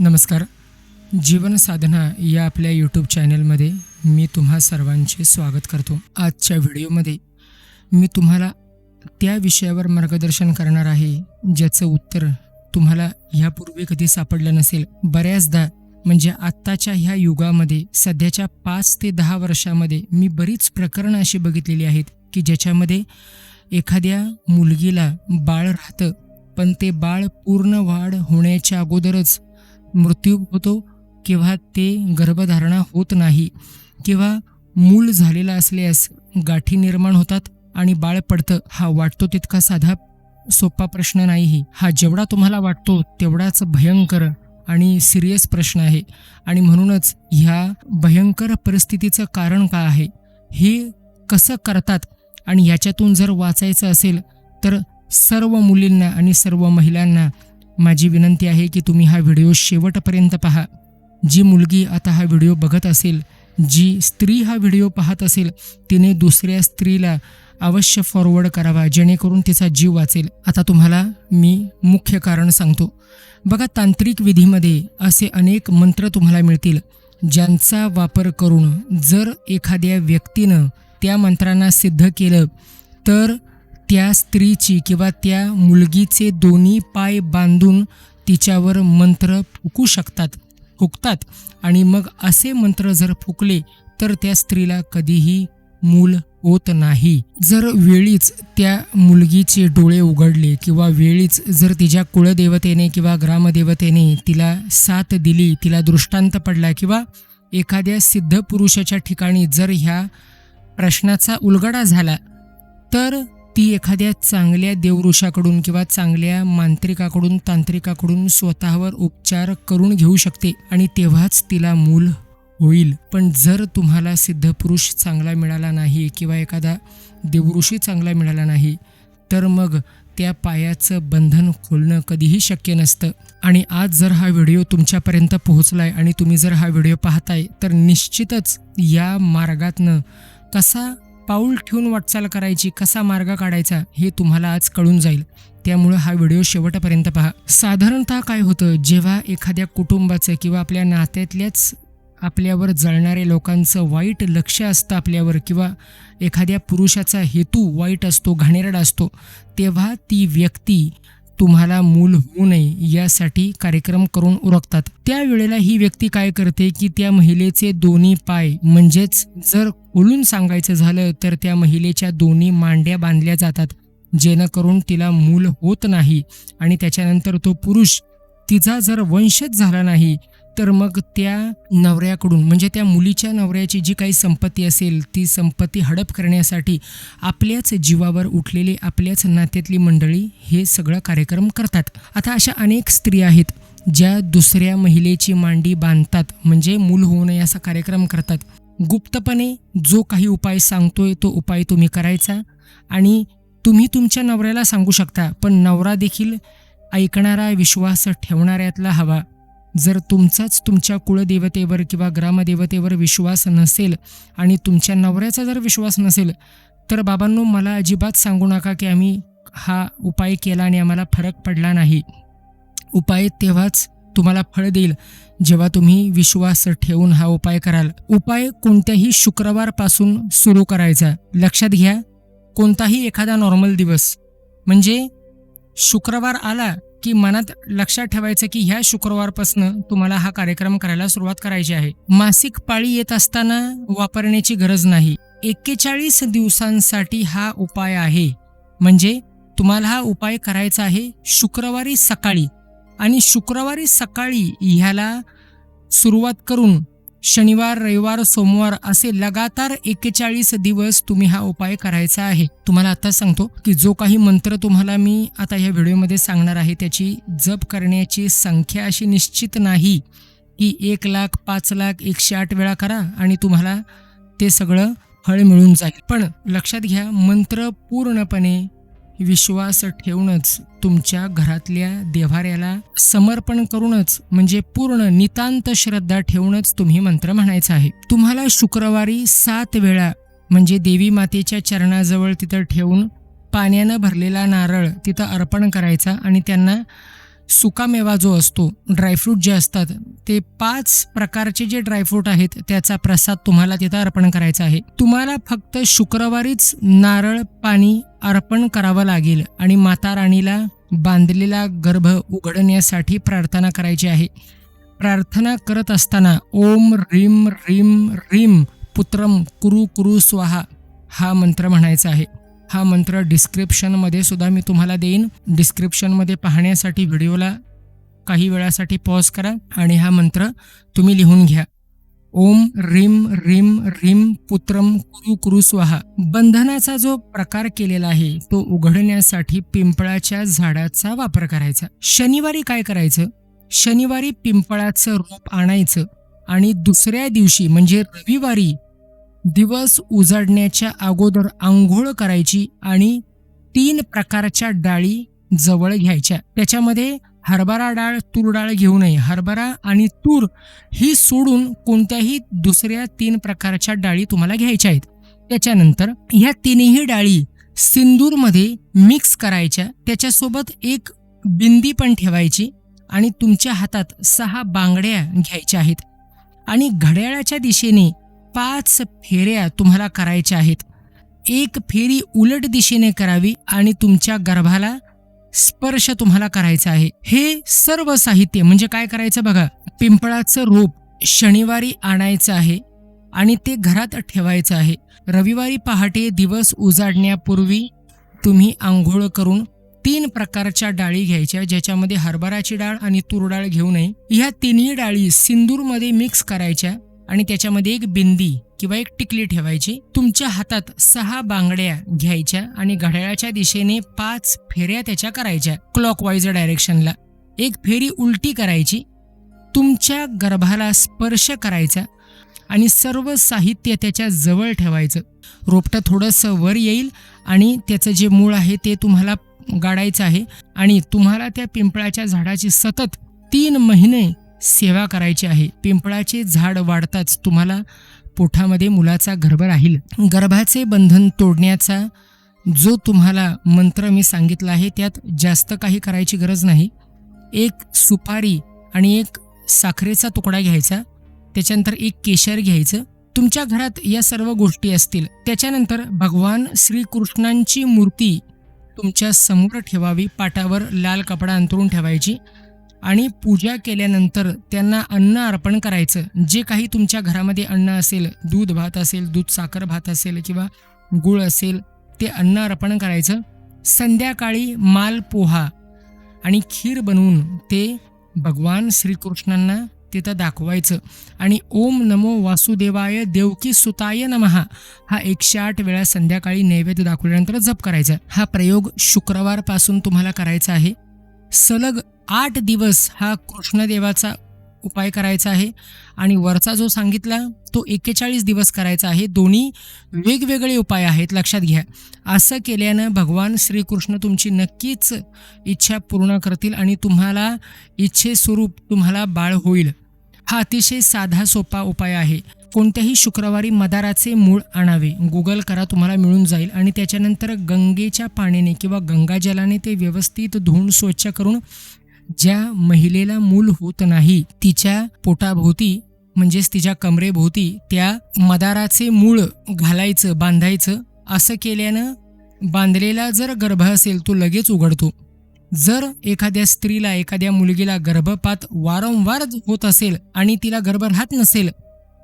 नमस्कार. जीवन साधना या आपल्या यूट्यूब चॅनलमध्ये मी तुम्हा सर्वांचे स्वागत करतो. आजच्या व्हिडिओमध्ये मी तुम्हाला त्या विषयावर मार्गदर्शन करणार आहे ज्याचं उत्तर तुम्हाला ह्यापूर्वी कधी सापडलं नसेल. बऱ्याचदा म्हणजे आत्ताच्या ह्या युगामध्ये सध्याच्या पाच ते दहा वर्षामध्ये मी बरीच प्रकरणं अशी बघितलेली आहेत की ज्याच्यामध्ये एखाद्या मुलगीला बाळ राहतं पण ते बाळ पूर्ण वाढ होण्याच्या अगोदरच मृत्यू होतो किंवा ते गर्भधारणा होत नाही किंवा मूल झालेलं असल्यास गाठी निर्माण होतात आणि बाळ पडतं हा वाटतो तितका साधा सोपा प्रश्न नाहीही. हा जेवढा तुम्हाला वाटतो तेवढाच भयंकर आणि सिरियस प्रश्न आहे. आणि म्हणूनच ह्या भयंकर परिस्थितीचं कारण काय आहे? हे कसं करतात? आणि याच्यातून जर वाचायचं असेल तर सर्व मुलींना आणि सर्व महिलांना माझी विनंती आहे की तुम्ही हा व्हिडिओ शेवटपर्यंत पहा. जी मुलगी आता हा व्हिडिओ बघत असेल जी स्त्री हा व्हिडिओ पाहत असेल तिने दुसऱ्या स्त्रीला अवश्य फॉरवर्ड करावा जेणेकरून तिचा जीव वाचेल. आता तुम्हाला मी मुख्य कारण सांगतो. बघा तांत्रिक विधीमध्ये असे अनेक मंत्र तुम्हाला मिळतील ज्यांचा वापर करून जर एखाद्या व्यक्तीनं त्या मंत्रांना सिद्ध केलं तर त्या स्त्रीची किंवा त्या मुलगीचे दोन्ही पाय बांधून तिच्यावर मंत्र फुकू शकतात फुकतात. आणि मग असे मंत्र जर फुकले तर त्या स्त्रीला कधीही मूल होत नाही. जर वेळीच त्या मुलगीचे डोळे उघडले किंवा वेळीच जर तिच्या कुळदेवतेने किंवा ग्रामदेवतेने तिला साथ दिली तिला दृष्टांत पडला किंवा एखाद्या सिद्ध पुरुषाच्या ठिकाणी जर ह्या प्रश्नाचा उलगडा झाला तर ती एखाद्या चांगल्या देवऋषाकडून किंवा चांगल्या मांत्रिकाकडून तांत्रिकाकडून स्वतःवर उपचार करून घेऊ शकते आणि तेव्हाच तिला मूल होईल. पण जर तुम्हाला सिद्ध पुरुष चांगला मिळाला नाही किंवा एखादा देवऋषी चांगला मिळाला नाही तर मग त्या पायाचं बंधन खोलणं कधीही शक्य नसतं. आणि आज जर हा व्हिडिओ तुमच्यापर्यंत पोहोचलाय आणि तुम्ही जर हा व्हिडिओ पाहताय तर निश्चितच या मार्गातनं कसा पाऊल ठेवून वाटचाल करायची कसा मार्ग काढायचा हे तुम्हाला आज कळून जाईल. त्यामुळं हा व्हिडिओ शेवटपर्यंत पहा. साधारणतः काय होतं? जेव्हा एखाद्या कुटुंबाचं किंवा आपल्या नात्यातल्याच आपल्यावर जळणाऱ्या लोकांचं वाईट लक्ष असतं आपल्यावर किंवा एखाद्या पुरुषाचा हेतू वाईट असतो घाणेरडा असतो तेव्हा ती व्यक्ती तुम्हाला मूल होऊ नये यासाठी कार्यक्रम करून उरकतात त्यावेळेला ही व्यक्ती काय करते की त्या महिलेचे दोन्ही पाय म्हणजेच जर खोलून सांगायचं झालं तर त्या महिलेच्या दोन्ही मांड्या बांधल्या जातात. जेणेकरून तिला मूल होत नाही आणि त्याच्यानंतर तो पुरुष तिचा जर वंशच झाला नाही तर मग त्या नवऱ्याकडून म्हणजे त्या मुलीच्या नवऱ्याची जी काही संपत्ती असेल ती संपत्ती हडप करण्यासाठी आपल्याच जीवावर उठलेली आपल्याच नात्यातली मंडळी हे सगळं कार्यक्रम करतात. आता अशा अनेक स्त्रिया आहेत ज्या दुसऱ्या महिलेची मांडी बांधतात म्हणजे मूल होऊ नये असा कार्यक्रम करतात. गुप्तपणे जो काही उपाय सांगतोय तो उपाय तुम्ही करायचा आणि तुम्ही तुमच्या नवऱ्याला सांगू शकता पण नवरा देखील ऐकणारा विश्वास ठेवणाऱ्यातला हवा. जर तुमचाच तुमच्या कुळदेवतेवर किंवा ग्रामदेवतेवर विश्वास नसेल आणि तुमच्या नवऱ्याचा जर विश्वास नसेल तर बाबांनो मला अजिबात सांगू नका की आम्ही हा उपाय केला आणि आम्हाला फरक पडला नाही. उपाय तेव्हाच तुम्हाला फळ देईल जेव्हा तुम्ही विश्वास ठेवून हा उपाय कराल. उपाय कोणत्याही शुक्रवारपासून सुरू करायचा. लक्षात घ्या कोणताही एखादा नॉर्मल दिवस म्हणजे शुक्रवार आला की मनात लक्षात ठेवायचं की ह्या शुक्रवारपासून तुम्हाला हा कार्यक्रम करायला सुरुवात करायची आहे. मासिक पाळी येत असताना वापरण्याची गरज नाही. एक्केचाळीस दिवसांसाठी हा उपाय आहे. म्हणजे तुम्हाला हा उपाय करायचा आहे शुक्रवारी सकाळी. आणि शुक्रवारी सकाळी ह्याला सुरुवात करून शनिवार रविवार सोमवार असे लगातार एक्केचाळीस दिवस तुम्ही हा उपाय करायचा आहे. तुम्हाला आता सांगतो की जो काही मंत्र तुम्हाला मी आता या व्हिडिओमध्ये सांगणार आहे त्याची जप करण्याची संख्या अशी निश्चित नाही. की एक लाख पाच लाख एकशे आठ वेळा करा आणि तुम्हाला ते सगळं फळ मिळून जाईल. पण लक्षात घ्या मंत्र पूर्णपणे विश्वास ठेवूनच तुमच्या घरातल्या देव्हाऱ्याला समर्पण करूनच म्हणजे पूर्ण नितांत श्रद्धा ठेवूनच तुम्ही मंत्र म्हणायचा आहे. तुम्हाला शुक्रवारी सात वेळा म्हणजे देवी मातेच्या चरणाजवळ तिथं ठेवून पाण्यानं भरलेला नारळ तिथं अर्पण करायचा आणि त्यांना सुकामेवा जो असतो ड्रायफ्रूट जे असतात ते पाच प्रकारचे जे ड्रायफ्रूट आहेत त्याचा प्रसाद तुम्हाला तिथं अर्पण करायचा आहे. तुम्हाला फक्त शुक्रवारीच नारळ पाणी अर्पण करावं लागेल आणि माता राणीला बांधलेला गर्भ उघडण्यासाठी प्रार्थना करायची आहे. प्रार्थना करत असताना ओम रीम रीम रीम पुत्रम कुरु कुरु स्वाहा हा मंत्र म्हणायचा आहे. हा मंत्र डिस्क्रिप्शनमध्ये सुद्धा मी तुम्हाला देईन. डिस्क्रिप्शनमध्ये पाहण्यासाठी व्हिडिओला काही वेळासाठी पॉज करा आणि हा मंत्र तुम्ही लिहून घ्या. ओम रीम रीम रीम पुत्रम कुरु कुरु स्वाहा. बंधनाचा जो प्रकार केलेला आहे तो उघडण्यासाठी पिंपळाच्या झाडाचा वापर करायचा. शनिवारी काय करायचं? शनिवारी पिंपळाचं रोप आणायचं आणि दुसऱ्या दिवशी म्हणजे रविवारी दिवस उजाडण्याच्या अगोदर आंघोळ करायची आणि तीन प्रकारच्या डाळी जवळ घ्यायच्या. त्याच्यामध्ये हरभरा डाळ तूर डाळ घेऊ नये. हरभरा आणि तूर ही सोडून कोणत्याही दुसऱ्या तीन प्रकारच्या डाळी तुम्हाला घ्यायच्या आहेत. त्याच्यानंतर ह्या तिन्ही डाळी सिंदूरमध्ये मिक्स करायच्या. त्याच्यासोबत एक बिंदी पण ठेवायची आणि तुमच्या हातात सहा बांगड्या घ्यायच्या आहेत. आणि घड्याळाच्या दिशेने पाच फेऱ्या तुम्हाला करायच्या आहेत. एक फेरी उलट दिशेने करावी आणि तुमच्या गर्भाला स्पर्श तुम्हाला करायचा आहे. हे सर्व साहित्य म्हणजे काय करायचं बघा. पिंपळाचं रोप शनिवारी आणायचं आहे आणि ते घरात ठेवायचं आहे. रविवारी पहाटे दिवस उजाडण्यापूर्वी तुम्ही आंघोळ करून तीन प्रकारच्या डाळी घ्यायच्या ज्याच्यामध्ये हरभराची डाळ आणि तूर डाळ घेऊ नये. ह्या तिन्ही डाळी सिंदूरमध्ये मिक्स करायच्या. आणि त्याच्यामध्ये एक बिंदी किंवा एक टिकली ठेवायची. तुमच्या हातात सहा बांगड्या घ्यायच्या आणि घड्याळाच्या दिशेने पाच फेऱ्या त्याच्या करायच्या क्लॉकवाईज डायरेक्शनला एक फेरी उलटी करायची तुमच्या गर्भाला स्पर्श करायचा आणि सर्व साहित्य त्याच्याजवळ ठेवायचं. रोपटं थोडंसं वर येईल आणि त्याचं जे मूळ आहे ते तुम्हाला गाडायचं आहे आणि तुम्हाला त्या पिंपळाच्या झाडाची सतत तीन महिने सेवा करायची आहे. पिंपळाचे झाड वाढताच तुम्हाला पोठामध्ये मुलाचा गर्भ राहील. गर्भाचे बंधन तोडण्याचा जो तुम्हाला मंत्र मी सांगितला आहे त्यात जास्त काही करायची गरज नाही. एक सुपारी आणि एक साखरेचा तुकडा घ्यायचा त्याच्यानंतर एक केशर घ्यायचं. तुमच्या घरात या सर्व गोष्टी असतील. त्याच्यानंतर भगवान श्रीकृष्णांची मूर्ती तुमच्यासमोर ठेवावी पाटावर लाल कपडा अंतरून ठेवायची. आणि पूजा केल्यानंतर त्यांना अन्न अर्पण करायचं. जे काही तुमच्या घरामध्ये अन्न असेल दूध भात असेल दूध साखर भात असेल किंवा गुळ असेल ते अन्न अर्पण करायचं. संध्याकाळी माल पोहा आणि खीर बनवून ते भगवान श्रीकृष्णांना तिथं दाखवायचं. आणि ओम नमो वासुदेवाय देवकी सुताय नमहा हा एकशे आठ वेळा संध्याकाळी नैवेद्य दाखवल्यानंतर जप करायचा. हा प्रयोग शुक्रवारपासून तुम्हाला करायचा आहे. सलग आठ दिवस हा कृष्णदेवाचा उपाय करायचा आहे. आणि वरचा जो सांगितला तो एक्केचाळीस दिवस करायचा आहे. दोन्ही वेगवेगळे उपाय आहेत लक्षात घ्या. असं केल्यानं भगवान श्रीकृष्ण तुमची नक्कीच इच्छा पूर्ण करतील आणि तुम्हाला इच्छेस्वरूप तुम्हाला बाळ होईल. हा अतिशय साधा सोपा उपाय आहे. कोणत्याही शुक्रवारी मदाराचे मूळ आणावे. गुगल करा तुम्हाला मिळून जाईल. आणि त्याच्यानंतर गंगेच्या पाण्याने किंवा गंगाजलाने ते व्यवस्थित धुवून स्वच्छ करून ज्या महिलेला मूल होत नाही तिच्या पोटाभोवती म्हणजेच तिच्या कमरेभोवती त्या मदाराचे मूळ घालायचं बांधायचं असं केल्यानं बांधलेला जर गर्भ असेल तो लगेच उघडतो. जर एखाद्या स्त्रीला एखाद्या मुलगीला गर्भपात वारंवार होत असेल आणि तिला गर्भ राहत नसेल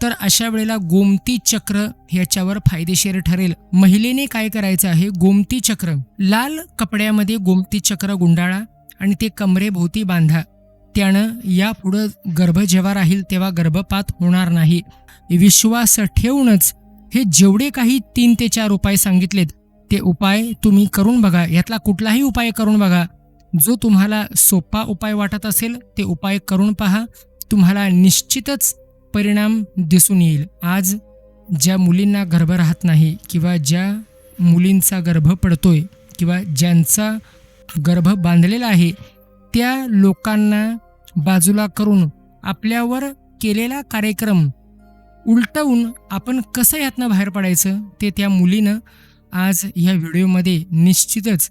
तर अशा वेळेला गोमती चक्र ह्याच्यावर फायदेशीर ठरेल. महिलेने काय करायचं आहे? गोमती चक्र. लाल कपड्यामध्ये गोमती चक्र गुंडाळा आणि ते कमरेभोवती बांधा. त्यानं यापुढं गर्भ जेव्हा राहील तेव्हा गर्भपात होणार नाही. विश्वास ठेवूनच हे जेवढे काही तीन ते चार उपाय सांगितलेत ते उपाय तुम्ही करून बघा. यातला कुठलाही उपाय करून बघा. जो तुम्हाला सोपा उपाय वाटत असेल ते उपाय करून पहा. तुम्हाला निश्चितच परिणाम दिसून येईल. आज ज्या मुलींना गर्भ राहत नाही किंवा ज्या मुलींचा गर्भ पडतोय किंवा ज्यांचा गर्भ बांधलेला आहे त्या लोकांना बाजूला करून आपल्यावर केलेला कार्यक्रम उलटवून आपण कसं यातनं बाहेर पडायचं ते त्या मुलीनं आज ह्या व्हिडिओमध्ये निश्चितच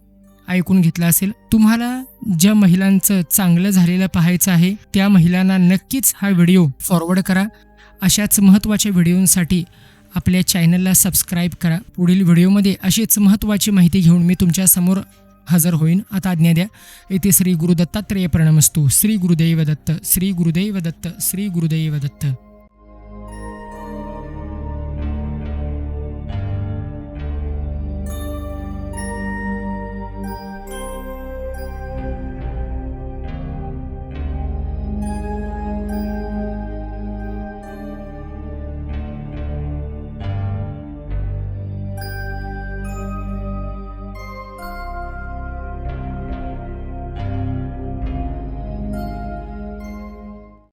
ऐकून घेतलं असेल. तुम्हाला ज्या महिलांचं चांगलं झालेलं पाहायचं आहे त्या महिलांना नक्कीच हा व्हिडिओ फॉरवर्ड करा. अशाच महत्त्वाच्या व्हिडिओंसाठी आपल्या चॅनलला सबस्क्राईब करा. पुढील व्हिडिओमध्ये अशीच महत्त्वाची माहिती घेऊन मी तुमच्यासमोर हजर होईन. आता आज्ञा द्या. येथे श्री गुरुदत्तात्रेय प्रणमस्तू. श्री गुरुदैव दत्त. श्री गुरुदैव दत्त. श्री गुरुदैव दत्त.